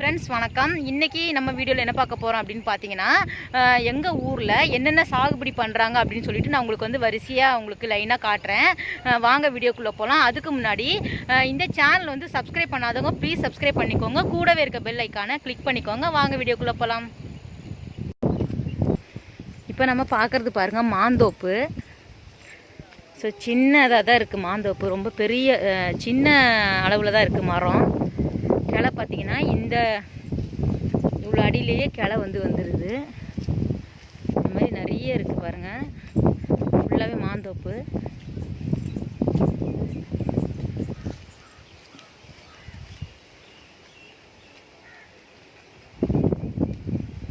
Friends வணக்கம். இன்னைக்கு நம்ம வீடியோவில் என்ன பார்க்க போகிறோம் அப்படின்னு பார்த்தீங்கன்னா எங்கள் ஊரில் என்னென்ன சாகுபடி பண்ணுறாங்க அப்படின்னு சொல்லிட்டு நான் உங்களுக்கு வந்து வரிசையாக உங்களுக்கு லைனாக காட்டுறேன். வாங்க வீடியோக்குள்ளே போகலாம் அதுக்கு முன்னாடி இந்த சேனல் வந்து சப்ஸ்கிரைப் பண்ணாதவங்க ப்ளீஸ் சப்ஸ்கிரைப் பண்ணிக்கோங்க. கூடவே இருக்க பெல் ஐக்கானை கிளிக் பண்ணிக்கோங்க. வாங்க வீடியோக்குள்ளே போகலாம் இப்போ நம்ம பார்க்குறது பாருங்கள் மாந்தோப்பு. ஸோ சின்னதாக தான் இருக்குது மாந்தோப்பு. ரொம்ப பெரிய சின்ன அளவில் தான் இருக்குது மரம். பார்த்தீங்கன்னா இந்த இவ்வளோ அடியிலேயே கிளை வந்து வந்துடுது இந்த மாதிரி நிறைய இருக்குது பாருங்கள் ஃபுல்லாகவே மாந்தோப்பு.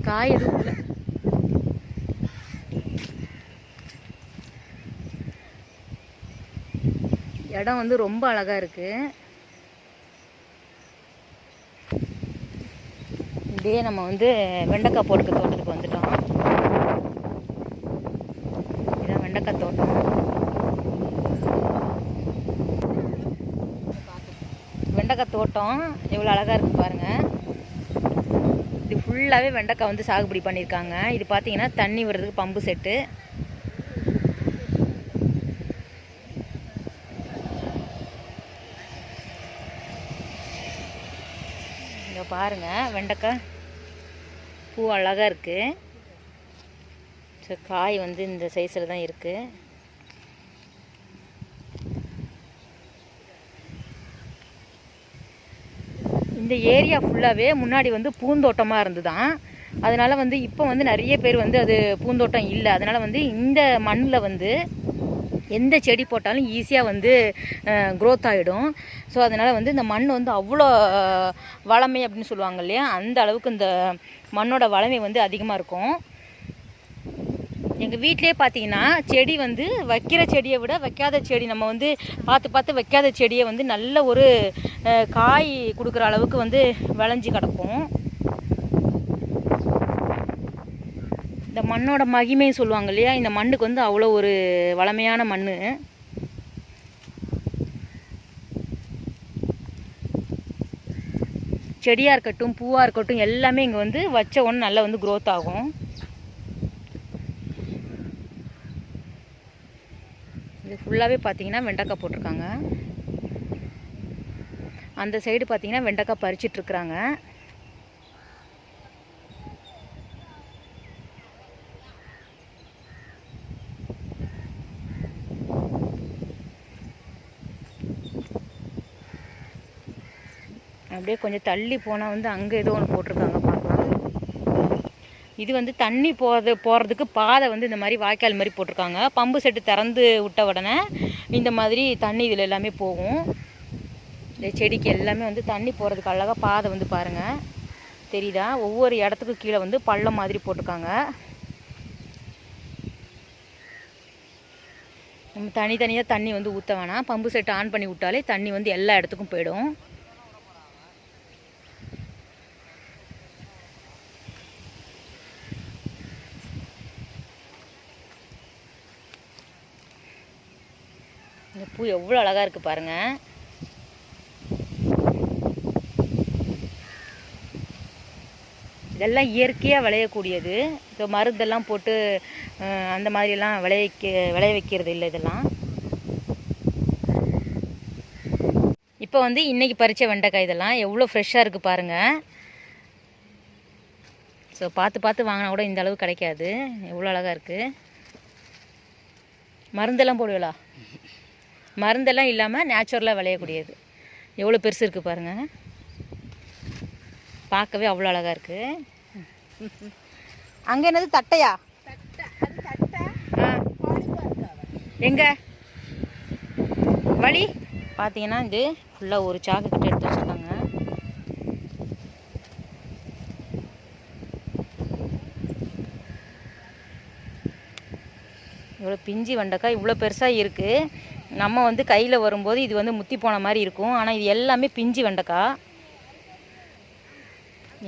காய் எதுவும் இல்லை. இடம் வந்து ரொம்ப அழகாக இருக்குது இப்படியே நம்ம வந்து வெண்டைக்காய் போட்டுக்க தோட்டத்துக்கு வந்துட்டோம். இதான் வெண்டைக்காய் தோட்டம். வெண்டைக்காய் தோட்டம் எவ்வளோ அழகாக இருக்குது பாருங்கள் இது ஃபுல்லாகவே வெண்டைக்காய் வந்து சாகுபடி பண்ணியிருக்காங்க இது பார்த்தீங்கன்னா தண்ணி விடுறதுக்கு பம்பு செட்டு. இங்கே பாருங்கள் வெண்டைக்காய் பூ அழகாக இருக்குது ஸோ காய் வந்து இந்த சைஸில் தான் இருக்குது இந்த ஏரியா ஃபுல்லாகவே முன்னாடி வந்து பூந்தோட்டமாக இருந்துதான். அதனால் வந்து இப்போ வந்து நிறைய பேர் வந்து அது பூந்தோட்டம் இல்லை. அதனால் வந்து இந்த மண்ணில் வந்து எந்த செடி போட்டாலும் ஈஸியாக வந்து க்ரோத் ஆகிடும் ஸோ அதனால் வந்து இந்த மண் வந்து அவ்வளோ வளமை அப்படின்னு சொல்லுவாங்க இல்லையா? அந்த அளவுக்கு இந்த மண்ணோட வளமை வந்து அதிகமாக இருக்கும். எங்கள் வீட்டிலே பார்த்தீங்கன்னா செடி வந்து வைக்கிற செடியை விட வைக்காத செடி நம்ம வந்து பார்த்து பார்த்து வைக்காத செடியை வந்து நல்ல ஒரு காய் கொடுக்குற அளவுக்கு வந்து விளைஞ்சி கிடக்கும். இந்த மண்ணோட மகிமை சொல்லுவாங்க இல்லையா? இந்த மண்ணுக்கு வந்து அவ்வளோ ஒரு வளமையான மண் செடியாக இருக்கட்டும் பூவாக இருக்கட்டும் எல்லாமே இங்கே வந்து வச்ச ஒன்று நல்லா வந்து க்ரோத் ஆகும். இது ஃபுல்லாகவே பார்த்தீங்கன்னா வெண்டைக்காய் போட்டிருக்காங்க. அந்த சைடு பார்த்தீங்கன்னா வெண்டைக்காய் பறிச்சிட்ருக்குறாங்க அப்படியே கொஞ்சம் தள்ளி போனால் வந்து அங்கே ஏதோ ஒன்று போட்டிருக்காங்க பார்க்கலாம். இது வந்து தண்ணி போகிறது போகிறதுக்கு பாதை வந்து இந்த மாதிரி வாய்க்கால் மாதிரி போட்டிருக்காங்க. பம்பு செட்டு திறந்து விட்ட உடனே இந்த மாதிரி தண்ணி இதில் எல்லாமே போகும். இந்த செடிக்கு எல்லாமே வந்து தண்ணி போகிறதுக்கு அழகாக பாதை வந்து பாருங்கள் தெரியுதா? ஒவ்வொரு இடத்துக்கும் கீழே வந்து பள்ளம் மாதிரி போட்டிருக்காங்க. நம்ம தனித்தனியாக தண்ணி வந்து ஊற்ற வேணாம். பம்பு செட்டு ஆன் பண்ணி விட்டாலே தண்ணி வந்து எல்லா இடத்துக்கும் போயிடும். பூ எவ்வளோ அழகாக இருக்குது பாருங்கள் இதெல்லாம் இயற்கையாக விளையக்கூடியது. இப்போ மருந்தெல்லாம் போட்டு அந்த மாதிரிலாம் விளைவிக்க விளைய வைக்கிறது இல்லை இதெல்லாம். இப்போ வந்து இன்றைக்கி பறித்த வெண்டைக்காய் இதெல்லாம் எவ்வளோ ஃப்ரெஷ்ஷாக இருக்குது பாருங்கள் ஸோ பார்த்து பார்த்து வாங்கினா கூட இந்த அளவு கிடைக்காது. எவ்வளோ அழகாக இருக்குது மருந்தெல்லாம் போடுவீங்களா? மருந்தெல்லாம் இல்லாமல் நேச்சுரலாக விளையக்கூடியது. எவ்வளோ பெருசு இருக்குது பாருங்கள் பார்க்கவே அவ்வளோ அழகாக இருக்குது அங்கே என்னது? தட்டையா? எங்கே எங்க? வழி? பார்த்தீங்கன்னா இது ஃபுல்லாக ஒரு சாக்கு கிட்ட எடுத்து வச்சுருக்காங்க. இவ்வளோ பிஞ்சி வெண்டைக்காய் இவ்வளோ பெருசாக இருக்குது நம்ம வந்து கையில் வரும்போது இது வந்து முத்தி போன மாதிரி இருக்கும். ஆனால் இது எல்லாமே பிஞ்சு வெண்டைக்காய்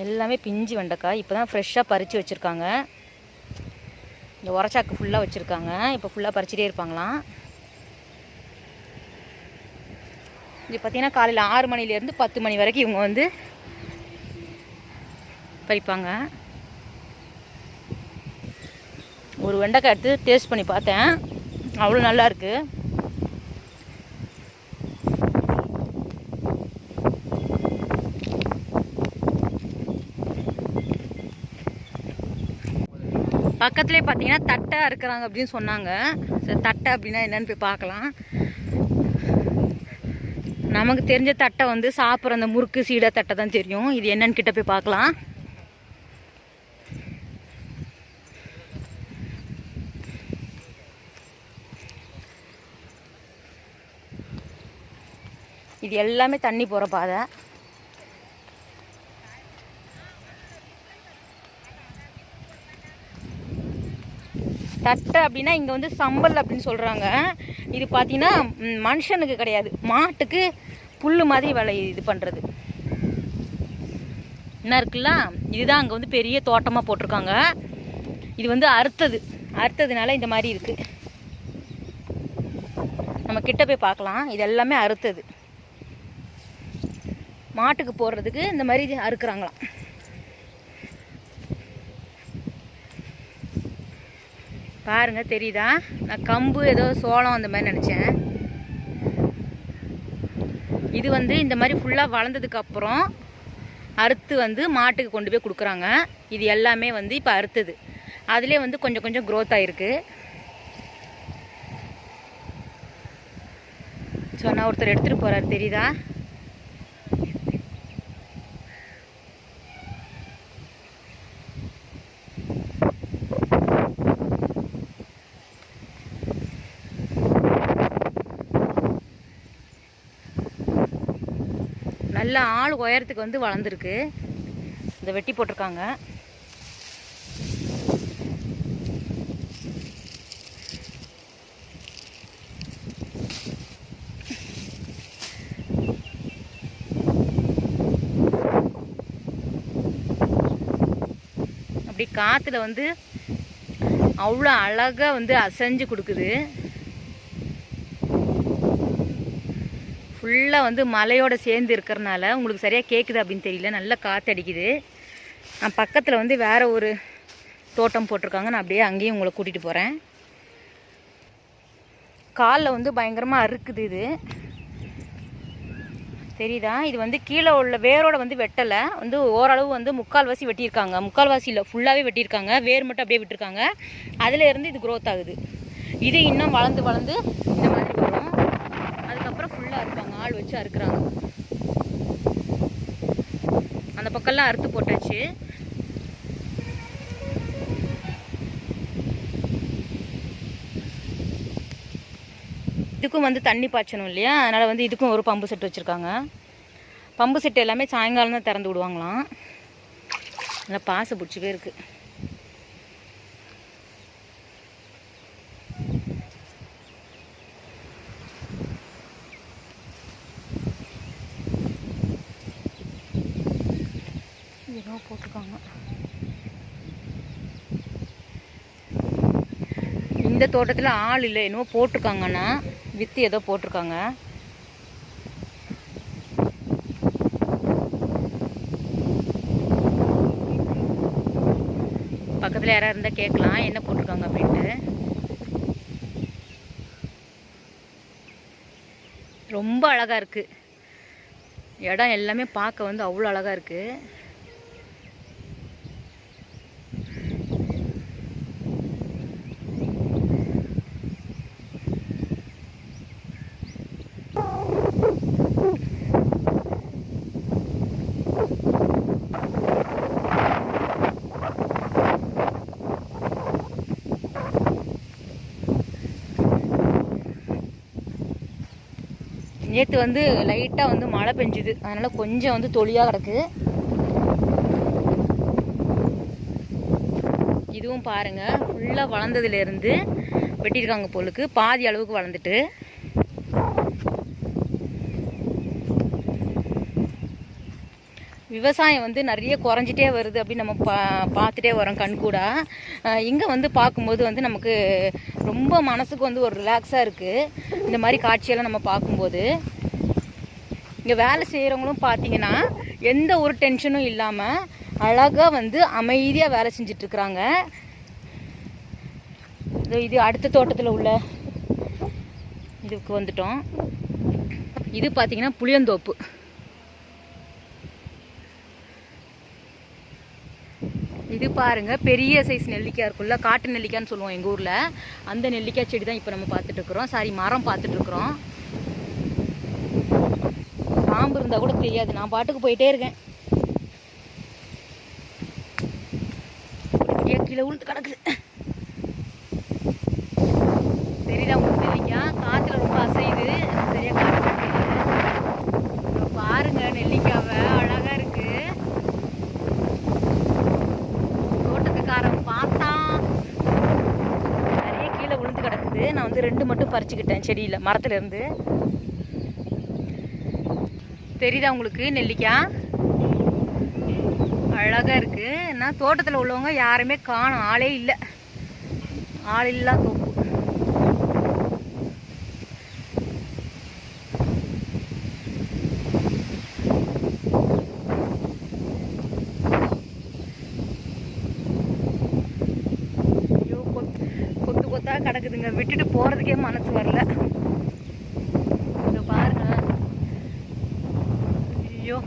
எல்லாமே பிஞ்சு வெண்டைக்காய் இப்போ தான் ஃப்ரெஷ்ஷாக பறித்து வச்சுருக்காங்க. இந்த உரச்சாக்கு ஃபுல்லாக வச்சுருக்காங்க. இப்போ ஃபுல்லாக பறிச்சிட்டே இருப்பாங்களாம். இது பார்த்திங்கன்னா காலையில் ஆறு மணிலேருந்து பத்து மணி வரைக்கும் இவங்க வந்து பறிப்பாங்க. ஒரு வெண்டைக்காய் எடுத்து டேஸ்ட் பண்ணி பார்த்தேன். அவ்வளோ நல்லாயிருக்கு பக்கத்துலேயே பார்த்தீங்கன்னா தட்டை இருக்கிறாங்க அப்படின்னு சொன்னாங்க. தட்டை அப்படின்னா என்னன்னு போய் பார்க்கலாம். நமக்கு தெரிஞ்ச தட்டை வந்து சாப்பிட்ற அந்த முறுக்கு சீடை தட்டை தான் தெரியும். இது என்னன்னு கிட்ட போய் பார்க்கலாம். இது எல்லாமே தண்ணி போகிற பாதை. தட்டை அப்படின்னா இங்கே வந்து சம்பல் அப்படின்னு சொல்கிறாங்க இது பார்த்தீங்கன்னா மனுஷனுக்கு கிடையாது. மாட்டுக்கு புல் மாதிரி விளை இது பண்ணுறது என்ன இருக்குல்ல? இதுதான் அங்கே வந்து பெரிய தோட்டமாக போட்டிருக்காங்க. இது வந்து அறுத்தது. அறுத்ததுனால இந்த மாதிரி இருக்குது நம்ம கிட்ட போய் பார்க்கலாம். இது எல்லாமே அறுத்தது. மாட்டுக்கு போடுறதுக்கு இந்த மாதிரி அறுக்கிறாங்களாம். பாருங்க தெரியுதா? நான் கம்பு ஏதோ சோளம் அந்த மாதிரி நினச்சேன். இது வந்து இந்த மாதிரி ஃபுல்லாக வளர்ந்ததுக்கப்புறம் அறுத்து வந்து மாட்டுக்கு கொண்டு போய் கொடுக்குறாங்க. இது எல்லாமே வந்து இப்போ அறுத்தது. அதிலே வந்து கொஞ்சம் கொஞ்சம் க்ரோத் ஆகிருக்கு சொன்னால் ஒருத்தர் எடுத்துகிட்டு போகிறார் தெரியுதா? நல்ல ஆள் உயரத்துக்கு வந்து வளர்ந்துருக்கு. இந்த வெட்டி போட்டிருக்காங்க. அப்படி காற்றுல வந்து அவ்வளோ அழகாக வந்து அசைஞ்சு கொடுக்குது. ஃபுல்லாக வந்து மலையோட சேர்ந்து இருக்கிறனால உங்களுக்கு சரியாக கேட்குது அப்படின்னு தெரியல. நல்லா காற்றடிக்குது நான் பக்கத்தில் வந்து வேறு ஒரு தோட்டம் போட்டிருக்காங்க. நான் அப்படியே அங்கேயும் உங்களை கூட்டிகிட்டு போகிறேன் காலில் வந்து பயங்கரமாக அறுக்குது இது. தெரியுதா? இது வந்து கீழே உள்ள வேரோட வந்து வெட்டலை. வந்து ஓரளவு வந்து முக்கால்வாசி வெட்டியிருக்காங்க. முக்கால்வாசி இல்லை ஃபுல்லாகவே வெட்டியிருக்காங்க. வேர் மட்டும் அப்படியே விட்டுருக்காங்க. அதுல இருந்து இது க்ரோத் ஆகுது. இது இன்னும் வளர்ந்து வளர்ந்து இந்த மாதிரி வரும் அதுக்கப்புறம் ஃபுல்லாக அறுப்பாங்க ஆள் வச்சு அறுக்குறாங்க. அந்த பக்கம்லாம் அறுத்து போட்டாச்சு. இதுக்கும் வந்து தண்ணி பாய்ச்சணும் இல்லையா? அதனால் வந்து இதுக்கும் ஒரு பம்பு செட் வச்சுருக்காங்க. பம்பு செட் எல்லாமே சாயங்காலம் தான் திறந்து விடுவாங்களாம். நல்லா பாசை பிடிச்சிக்கே இருக்குது ஏதோ போட்டிருக்காங்க. இந்த தோட்டத்தில் ஆள் இல்லை என்னவோ போட்டிருக்காங்கண்ணா வித்து ஏதோ போட்டிருக்காங்க. பக்கத்தில் யாராவது இருந்தால் கேட்கலாம் என்ன போட்டிருக்காங்க அப்படின்ட்டு. ரொம்ப அழகாக இருக்குது இடம் எல்லாமே பார்க்க வந்து அவ்வளோ அழகாக இருக்குது நேற்று வந்து லைட்டாக வந்து மழை பெஞ்சுது. அதனால் கொஞ்சம் வந்து தொளியாக கிடக்கு. இதுவும் பாருங்க ஃபுல்லாக வளர்ந்ததுலேருந்து வெட்டியிருக்காங்க போலுக்கு. பாதி அளவுக்கு வளர்ந்துட்டு. விவசாயம் வந்து நிறைய குறைஞ்சிட்டே வருது அப்படின்னு நம்ம பா பார்த்துட்டே வரோம் கண்கூடாக இங்கே வந்து பார்க்கும்போது வந்து நமக்கு ரொம்ப மனசுக்கு வந்து ஒரு ரிலாக்ஸாக இருக்குது இந்த மாதிரி காட்சியெல்லாம் நம்ம பார்க்கும்போது. இங்கே வேலை செய்கிறவங்களும் பார்த்தீங்கன்னா எந்த ஒரு டென்ஷனும் இல்லாமல் அழகாக வந்து அமைதியாக வேலை செஞ்சிட்ருக்குறாங்க. இது அடுத்த தோட்டத்தில் உள்ள இதுக்கு வந்துட்டோம். இது பார்த்தீங்கன்னா புளியந்தோப்பு. இது பாருங்க பெரிய சைஸ் நெல்லிக்காய் இருக்குல்ல காட்டு நெல்லிக்காய்ன்னு சொல்லுவோம் எங்கள் ஊரில். அந்த நெல்லிக்காய் செடி தான் இப்போ நம்ம பார்த்துட்டு இருக்கிறோம் சாரி மரம் பார்த்துட்டு இருக்கிறோம் பாம்பு இருந்தால் கூட தெரியாது. நான் பாட்டுக்கு போயிட்டே இருக்கேன். கீழே உளுந்து கிடக்குது. தெரியுதா உங்களுக்கு நெல்லிக்காய். காற்றுல ரொம்ப அசையுது. சரியாக சரியா காட்ட பாருங்க நெல்லிக்காவை அழகா இருக்கு தோட்டத்துக்காரன் பார்த்தான் நிறைய கீழே விழுந்து கிடக்குது நான் வந்து ரெண்டு மட்டும் பறிச்சுக்கிட்டேன் செடியில் மரத்துல இருந்து தெரியுதா உங்களுக்கு நெல்லிக்காய் அழகா இருக்கு. நான் தோட்டத்தில் உள்ளவங்க யாருமே காணும் ஆளே இல்லை. ஆள் இல்லா தோப்பு. கொத்து கொத்து கொத்தா கிடக்குதுங்க. விட்டுட்டு போகிறதுக்கே மனசு வரல. இங்க பாருங்க. ஐயோ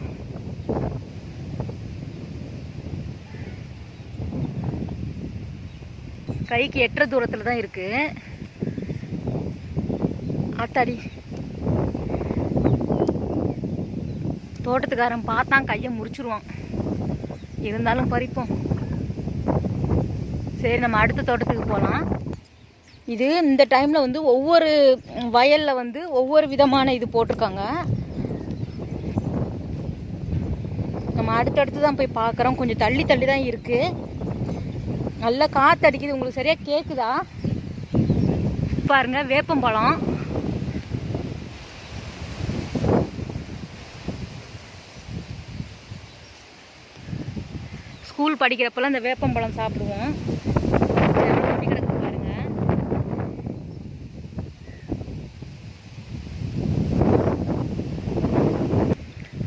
கைக்கு எட்டுற தூரத்தில் தான் இருக்கு. ஆத்தாடி. தோட்டத்துக்காரன் பார்த்தான் கையை முறிச்சிருவான். இருந்தாலும் பறிப்போம். சரி நம்ம அடுத்த தோட்டத்துக்கு போகலாம் இது இந்த டைமில் வந்து ஒவ்வொரு வயலில் வந்து ஒவ்வொரு விதமான இது போட்டிருக்காங்க. நம்ம அடுத்தடுத்து தான் போய் பார்க்குறோம். கொஞ்சம் தள்ளி தள்ளி தான் இருக்குது நல்லா காற்று அடிக்குது. உங்களுக்கு சரியாக கேட்குதா பாருங்க வேப்பம்பழம். ஸ்கூல் படிக்கிறப்பெல்லாம் இந்த வேப்பம்பழம் சாப்பிடுவோம் எவ்வளவு கொட்டி கிடக்கு பாருங்க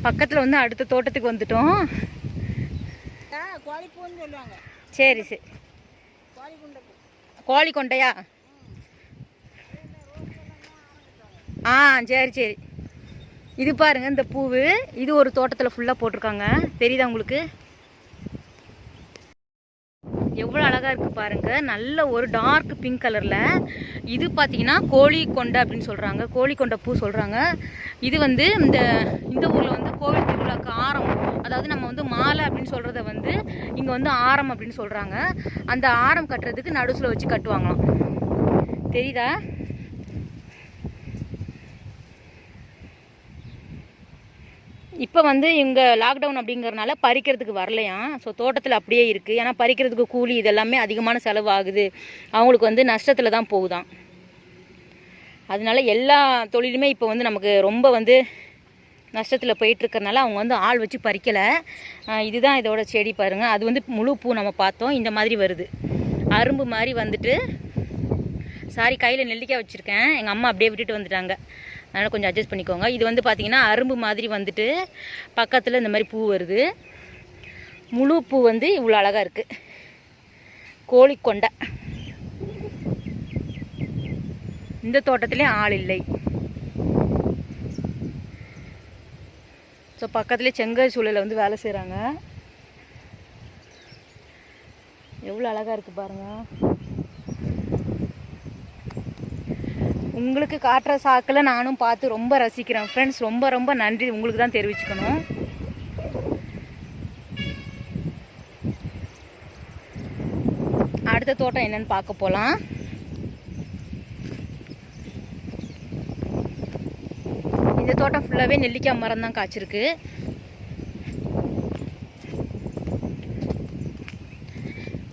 பக்கத்தில் வந்து அடுத்த தோட்டத்துக்கு வந்துட்டோம். சரி சரி. கோழி குண்டை கோழி கொண்டையா ஆ சரி சரி. இது பாருங்க இந்த பூவு. இது ஒரு தோட்டத்தில் ஃபுல்லாக போட்டிருக்காங்க. தெரியுதா உங்களுக்கு? எவ்வளோ அழகாக இருக்குது பாருங்க. நல்ல ஒரு டார்க் பிங்க் கலரில் இது பார்த்தீங்கன்னா கோழி கொண்டை அப்படின்னு சொல்கிறாங்க கோழி கொண்டை பூ சொல்கிறாங்க இது வந்து இந்த இந்த ஊரில் வந்து கோவில் திருவிழாக்கு ஆரம். அதாவது நம்ம வந்து மாலை அப்படின்னு சொல்கிறத வந்து இங்கே வந்து ஆரம் அப்படின்னு சொல்கிறாங்க அந்த ஆரம் கட்டுறதுக்கு நடுசில் வச்சு கட்டுவாங்களாம். தெரியுதா? இப்போ வந்து இங்கே லாக்டவுன் அப்படிங்கிறனால பறிக்கிறதுக்கு வரலையாம் ஸோ தோட்டத்தில் அப்படியே இருக்குது ஏன்னா பறிக்கிறதுக்கு கூலி இதெல்லாமே அதிகமான செலவு ஆகுது அவங்களுக்கு வந்து நஷ்டத்தில் தான் போகுதான். அதனால எல்லா தொழிலுமே இப்போ வந்து நமக்கு ரொம்ப வந்து நஷ்டத்தில் போயிட்டுருக்கறனால அவங்க வந்து ஆள் வச்சு பறிக்கலை. இதுதான் இதோட செடி பாருங்கள் அது வந்து முழு பூ நம்ம பார்த்தோம். இந்த மாதிரி வருது. அரும்பு மாதிரி வந்துட்டு சாரி கையில் நெல்லிக்காய் வச்சுருக்கேன். எங்கள் அம்மா அப்படியே விட்டுட்டு வந்துட்டாங்க. அதனால் கொஞ்சம் அட்ஜஸ்ட் பண்ணிக்கோங்க. இது வந்து பார்த்தீங்கன்னா அரும்பு மாதிரி வந்துட்டு பக்கத்தில் இந்த மாதிரி பூ வருது. முழு பூ வந்து இவ்வளோ அழகாக இருக்குது கோழிக்கொண்டை இந்த தோட்டத்துலேயும் ஆள் இல்லை. ஸோ பக்கத்துலேயே செங்கல் சூழலில் வந்து வேலை செய்கிறாங்க எவ்வளோ அழகாக இருக்குது பாருங்கள் உங்களுக்கு காட்டுற சாக்கில் நானும் பார்த்து ரொம்ப ரசிக்கிறேன். ஃப்ரெண்ட்ஸ் ரொம்ப ரொம்ப நன்றி. உங்களுக்கு தான் தெரிவிச்சுக்கணும். அடுத்த தோட்டம் என்னன்னு பார்க்க போகலாம் இந்த தோட்டம் ஃபுல்லாகவே நெல்லிக்காய் மரம் தான் காய்ச்சிருக்கு.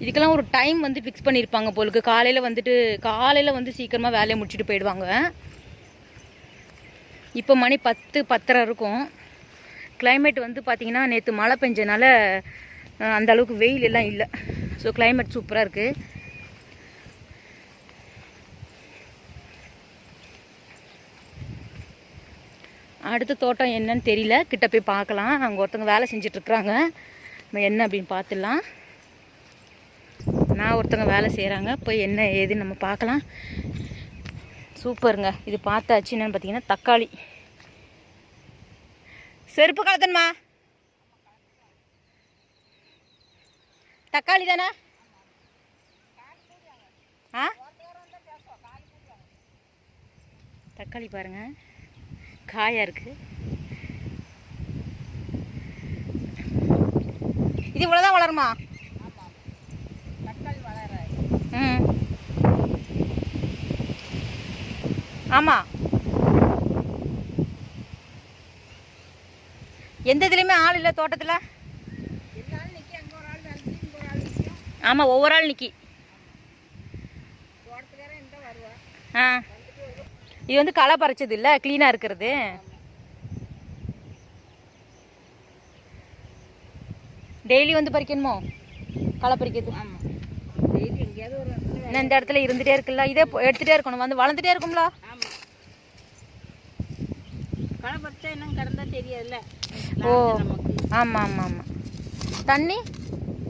இதுக்கெல்லாம் ஒரு டைம் வந்து ஃபிக்ஸ் பண்ணியிருப்பாங்க போலுக்கு. காலையில் வந்துட்டு காலையில் வந்து சீக்கிரமாக வேலையை முடிச்சுட்டு போயிடுவாங்க. இப்போ மணி பத்து பத்தரை இருக்கும். கிளைமேட் வந்து பார்த்திங்கன்னா நேற்று மழை பெஞ்சனால அந்த அளவுக்கு வெயில் எல்லாம் இல்லை. ஸோ கிளைமேட் சூப்பராக இருக்குது அடுத்த தோட்டம் என்னன்னு தெரியல. கிட்ட போய் பார்க்கலாம். அங்கே ஒருத்தவங்க வேலை செஞ்சிட்ருக்குறாங்க நம்ம என்ன அப்படின்னு பார்த்துடலாம். நான் ஒருத்தவங்க வேலை செய்கிறாங்க போய் என்ன ஏதுன்னு நம்ம பார்க்கலாம். சூப்பருங்க. இது பார்த்தாச்சு என்னன்னு பார்த்தீங்கன்னா தக்காளி. செருப்பு கலத்தன்மா தக்காளி தானே? ஆ? தக்காளி பாருங்க. காயா இருக்கு. இது இவ்வளோதான் வளருமா தக்காளி வளராது ம் ஆமாம் எந்த இதுலேயுமே ஆள் இல்லை தோட்டத்தில்? ஆமாம் ஒவ்வொரு ஆள் நிற்கி ஆ. இது வந்து களை பறிச்சது இல்லை க்ளீனாக இருக்கிறது. டெய்லி வந்து பறிக்கணுமோ? களை பறிக்கிறது. ஆமாம் டெய்லி எங்கேயாவது ஒரு இடத்துல வேலை இன்னும் இந்த இடத்துல இருந்துகிட்டே இருக்குல்ல இதே எடுத்துகிட்டே இருக்கணும். வந்து வளர்ந்துட்டே இருக்கும்ல? ஓ ஆமாம் ஆமாம் ஆமாம் தண்ணி?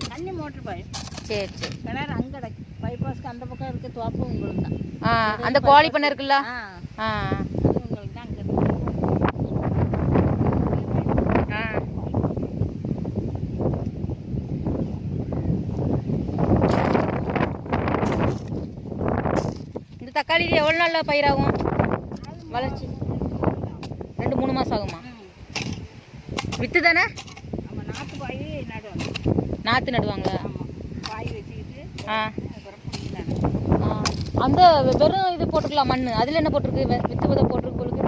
தண்ணி மோட்டர் பாயும் சரி சரி. கிணறு அங்கே பைபாஸ்க்கு அந்த பக்கம் இருக்க தோப்பு உங்களுக்கு தான். ஆ அந்த கோழி பண்ணை இருக்குல்ல? ஆ ஆ அது உங்களுக்கு தான் அங்கே இருக்கு ஆ இந்த தக்காளி எவ்வளோ நாளில் பயிராகும்? வளர்ச்சி. ரெண்டு மூணு மாதம் ஆகுமா? வித்து தானே? நாற்று நடுவாங்களா? ஆ. அந்த வெறும் இது போட்டுக்கலாம் மண் அதில் என்ன போட்டிருக்கு? வித்து விதை போட்டிருக்கு உங்களுக்கு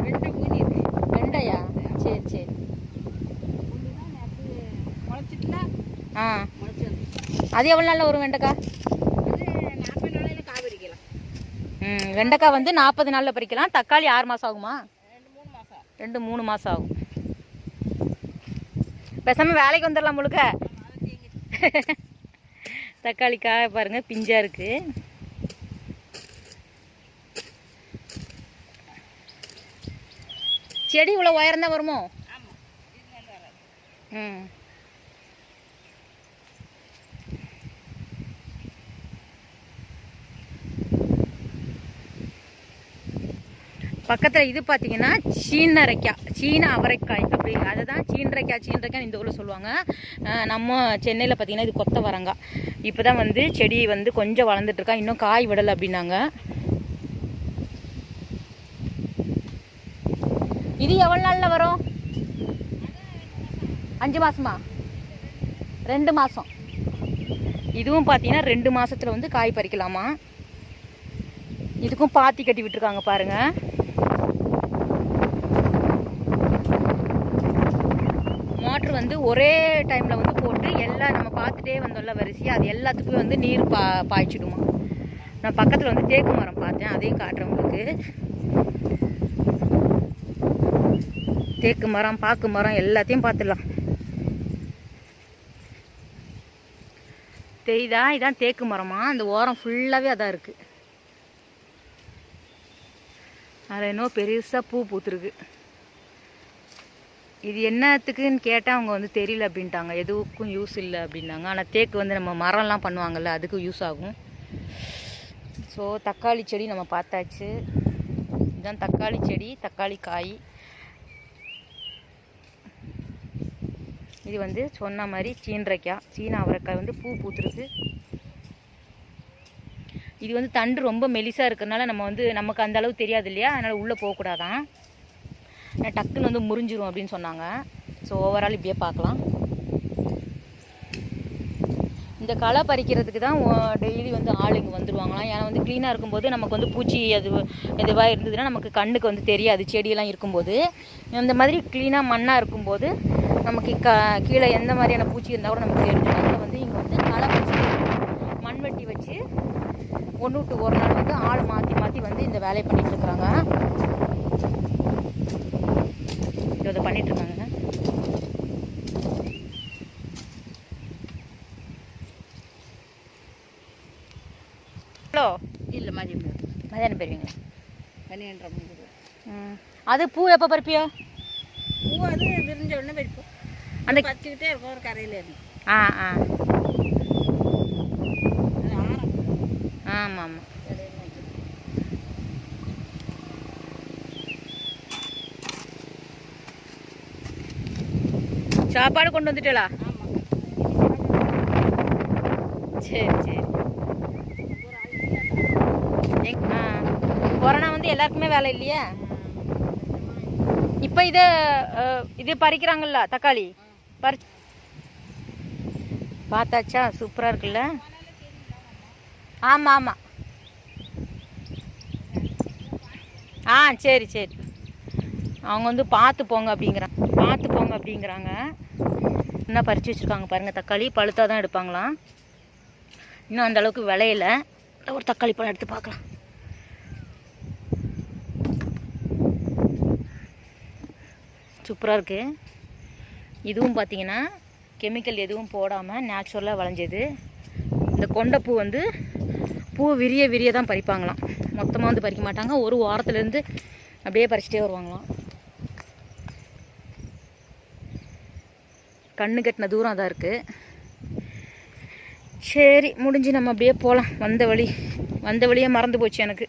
வெண்டையா? சரி சரி. ஆ. அது எவ்வளோ நாளில் வரும் வெண்டைக்காய் அது நாற்பது நாளையில் காய் பறிக்கலாம் ம் வெண்டைக்காய் வந்து நாற்பது நாளில் பறிக்கலாம். தக்காளி ஆறு மாதம் ஆகுமா? ரெண்டு மூணு மாதம் ஆகும். பேசாமல் வேலைக்கு வந்துடலாம் முழுக்க. தக்காளி காய பாருங்க பிஞ்சா இருக்கு. செடி இவ்வளோ உயரம்தான் வருமோ? ம். பக்கத்தில் இது பார்த்தீங்கன்னா சீனரைக்காய் சீன அவரைக்காய் அப்படி. அதை தான் சீனரைக்காய் சீனரைக்காய் இந்த ஊரில் சொல்லுவாங்க. நம்ம சென்னையில் பார்த்தீங்கன்னா இது கொத்த வரங்காய் இப்போ தான் வந்து செடி வந்து கொஞ்சம் வளர்ந்துட்டு இருக்கா. இன்னும் காய் விடலை அப்படின்னாங்க. இது எவ்வளோ நாளில் வரும்? அஞ்சு மாசமா? ரெண்டு மாதம் இதுவும் பார்த்தீங்கன்னா ரெண்டு மாதத்தில் வந்து காய் பறிக்கலாமா? இதுக்கும் பாத்தி கட்டி விட்டுருக்காங்க பாருங்கள் மோட்ரு வந்து ஒரே டைமில் வந்து போட்டு எல்லாம் நம்ம பார்த்துட்டே வந்தோம்ல வரிசையாக அது எல்லாத்துக்கும் வந்து நீர் பா பாய்ச்சிடுமா. நான் பக்கத்தில் வந்து தேக்கு மரம் பார்த்தேன் அதையும் காட்டுறேன் உங்களுக்கு. தேக்கு மரம் பாக்கு மரம் எல்லாத்தையும் பார்த்துடலாம். தெரியுதா? இதான் தேக்கு மரமா? அந்த ஓரம் ஃபுல்லாகவே அதான் இருக்குது அதில் இன்னும் பெருசாக பூ பூத்துருக்கு. இது என்னத்துக்குன்னு கேட்டால் அவங்க வந்து தெரியல அப்படின்ட்டாங்க. எதுக்கும் யூஸ் இல்லை அப்படின்னாங்க. ஆனால் தேக்கு வந்து நம்ம மரம்லாம் பண்ணுவாங்கள்ல அதுக்கு யூஸ் ஆகும். ஸோ தக்காளி செடி நம்ம பார்த்தாச்சு. இதுதான் தக்காளி செடி தக்காளி காய். இது வந்து சொன்ன மாதிரி சீனரைக்காய். சீன அவரைக்காய் வந்து பூ பூத்துருக்கு. இது வந்து தண்டு ரொம்ப மெலிசாக இருக்கிறதுனால நம்ம வந்து நமக்கு அந்த அளவு தெரியாது இல்லையா? அதனால் உள்ளே போகக்கூடாதான். டக்குன்னு வந்து முறிஞ்சிரும் அப்படின்னு சொன்னாங்க. ஸோ ஓவரால் இப்படியே பார்க்கலாம். இந்த களை பறிக்கிறதுக்கு தான் டெய்லி வந்து ஆள் இங்கே வந்துடுவாங்களாம் ஏன்னா வந்து க்ளீனாக இருக்கும்போது நமக்கு வந்து பூச்சி அது எதுவாக இருந்ததுன்னா நமக்கு கண்ணுக்கு வந்து தெரியாது செடியெல்லாம் இருக்கும்போது. இந்த மாதிரி க்ளீனாக மண்ணாக இருக்கும்போது நமக்கு க கீழே எந்த மாதிரியான பூச்சி இருந்தால் கூட நமக்கு தெரிஞ்சிடும். அதில் வந்து இங்கே வந்து களை வச்சு மண்வெட்டி வச்சு ஒன்று விட்டு ஒரு நாள் வந்து ஆள் மாற்றி மாற்றி வந்து இந்த வேலையை பண்ணிகிட்டு இருக்கிறாங்க இதை பண்ணிட்டு இருக்காங்க ஹலோ? இல்லை மதியம் மதியானம் போயிருவீங்க பன்னிரெண்டரை மணிக்கு ம். அது பூ எப்போ பறிப்பியோ? பூ அது விரிஞ்ச உடனே வைப்போம் அந்த பறிச்சுக்கிட்டே இருப்போம் ஒரு கரையில இருந்து. ஆ ஆ. ஆமாம் ஆமாம். சாப்பாடு கொண்டு வந்துட்டலா சரி சரி. எங் ஆ. கொரோனா வந்து எல்லாருக்குமே வேலை இல்லையா? இப்போ இதை இது பறிக்கிறாங்கல்ல தக்காளி. பறி பார்த்தாச்சா? சூப்பராக இருக்குல்ல? ஆமாம் ஆமாம் ஆ சரி சரி. அவங்க வந்து பார்த்து போங்க அப்படிங்கிறாங்க. பார்த்துக்கோங்க அப்படிங்கிறாங்க. என்ன பறித்து வச்சுருக்காங்க பாருங்கள் தக்காளி பழுத்தாக தான் எடுப்பாங்களாம். இன்னும் அந்த அளவுக்கு விளையல. ஒரு தக்காளி பழம் எடுத்து பார்க்கலாம். சூப்பராக இருக்குது இதுவும் பார்த்தீங்கன்னா கெமிக்கல் எதுவும் போடாமல் நேச்சுரலாக விளைஞ்சது. இந்த கொண்டைப்பூ வந்து பூ விரிய விரிய தான் பறிப்பாங்களாம். மொத்தமாக வந்து பறிக்க மாட்டாங்க. ஒரு வாரத்துலேருந்து அப்படியே பறிச்சிட்டே வருவாங்களாம். கண்ணு கட்டின தூரம் தான் இருக்குது சரி முடிஞ்சு நம்ம அப்படியே போகலாம் வந்த வழி வந்த வழியே மறந்து போச்சு எனக்கு.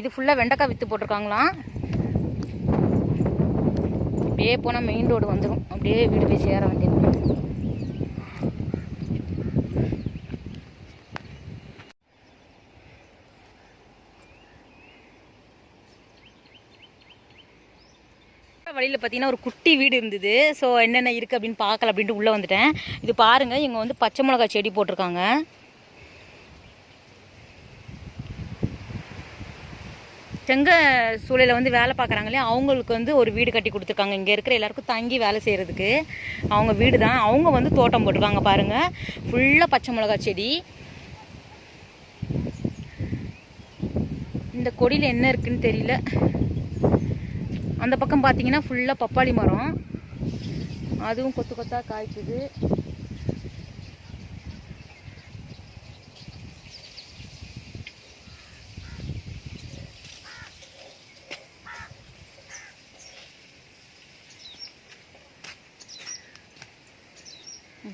இது ஃபுல்லாக வெண்டைக்காய் விற்று போட்டிருக்காங்களாம். அப்படியே போனால் மெயின் ரோடு வந்துடும் அப்படியே வீடு போய் சேர வேண்டியது. வழியில் பார்த்தீங்கன்னா ஒரு குட்டி வீடு இருந்தது. ஸோ என்னென்ன இருக்குது அப்படின்னு பார்க்கல அப்படின்ட்டு உள்ளே வந்துட்டேன். இது பாருங்கள் இங்கே வந்து பச்சை மிளகா செடி போட்டிருக்காங்க. செங்க சூழலில் வந்து வேலை பார்க்குறாங்களே அவங்களுக்கு வந்து ஒரு வீடு கட்டி கொடுத்துருக்காங்க. இங்கே இருக்கிற எல்லாருக்கும் தங்கி வேலை செய்கிறதுக்கு அவங்க வீடு தான் அவங்க வந்து தோட்டம் போட்டிருக்காங்க பாருங்கள் ஃபுல்லாக பச்சை மிளகா செடி. இந்த கொடியில் என்ன இருக்குன்னு தெரியல. அந்த பக்கம் பார்த்தீங்கன்னா ஃபுல்லாக பப்பாளி மரம். அதுவும் கொத்து கொத்தாக காய்க்குது.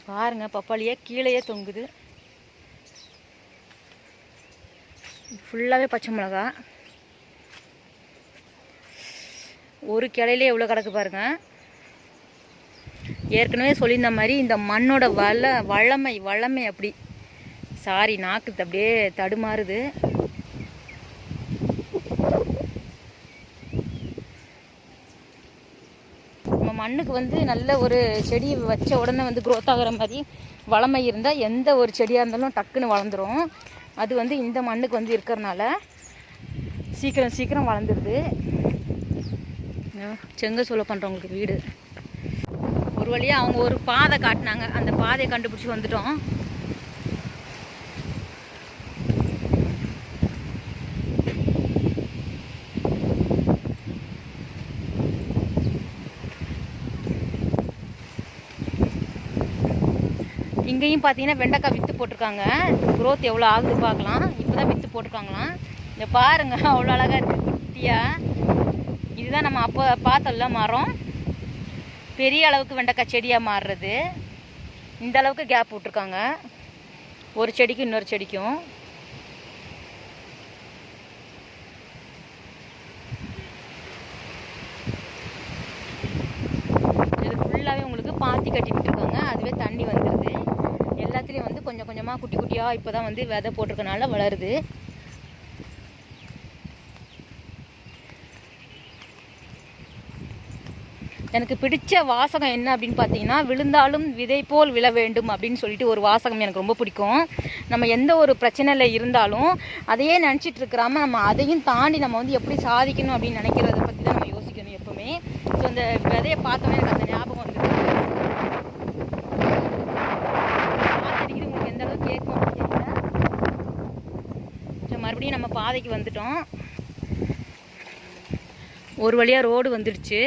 பாருங்க பப்பாளியே கீழேயே தொங்குது. ஃபுல்லாகவே பச்சை மிளகா. ஒரு கிளையிலே எவ்வளோ கிடக்கு பாருங்க. ஏற்கனவே சொல்லியிருந்த மாதிரி இந்த மண்ணோட வள வளமை வளமை அப்படி. சாரி நாக்கு அப்படியே தடுமாறுது. நம்ம மண்ணுக்கு வந்து நல்ல ஒரு செடி வச்ச உடனே வந்து க்ரோத் ஆகிற மாதிரி வளமை இருந்தால் எந்த ஒரு செடியாக இருந்தாலும் டக்குன்னு வளர்ந்துடும் அது வந்து இந்த மண்ணுக்கு வந்து இருக்கிறனால சீக்கிரம் சீக்கிரம் வளர்ந்துருது. செங்க சோலை பண்ணுறவங்களுக்கு வீடு. ஒரு வழியாக அவங்க ஒரு பாதை காட்டினாங்க. அந்த பாதையை கண்டுபிடிச்சி வந்துட்டோம். இங்கேயும் பார்த்தீங்கன்னா வெண்டைக்காய் விற்று போட்டிருக்காங்க. க்ரோத் எவ்வளோ ஆகுது பார்க்கலாம். இப்போ தான் விற்று போட்டிருக்காங்களாம். இங்க பாருங்கள் அவ்வளோ அழகாக இருக்குது குட்டியாக இதுதான் நம்ம அப்போ பார்த்தோம்ல மரம். பெரிய அளவுக்கு வெண்டைக்காய் செடியாக மாறுறது. இந்த அளவுக்கு கேப் விட்ருக்காங்க ஒரு செடிக்கும் இன்னொரு செடிக்கும். இது ஃபுல்லாகவே உங்களுக்கு பாத்தி கட்டி விட்டுருக்காங்க. அதுவே தண்ணி வந்துடுது எல்லாத்துலேயும் வந்து கொஞ்சம் கொஞ்சமாக குட்டி குட்டியாக இப்போ தான் வந்து விதை போட்டிருக்கனால வளருது. எனக்கு பிடிச்ச வாசகம் என்ன அப்படின்னு பார்த்தீங்கன்னா விழுந்தாலும் விதை போல் விழ வேண்டும் அப்படின்னு சொல்லிட்டு ஒரு வாசகம் எனக்கு ரொம்ப பிடிக்கும். நம்ம எந்த ஒரு பிரச்சனையில் இருந்தாலும் அதையே நினச்சிட்டு இருக்கிறாம நம்ம அதையும் தாண்டி நம்ம வந்து எப்படி சாதிக்கணும் அப்படின்னு நினைக்கிறத பற்றி தான் நம்ம யோசிக்கணும் எப்பவுமே. ஸோ அந்த விதையை பார்த்தோன்னே எனக்கு அந்த ஞாபகம் வந்துருக்கு எந்த அளவுக்கு கேட்கும் தெரியல. மறுபடியும் நம்ம பாதைக்கு வந்துட்டோம். ஒரு வழியாக ரோடு வந்துடுச்சு.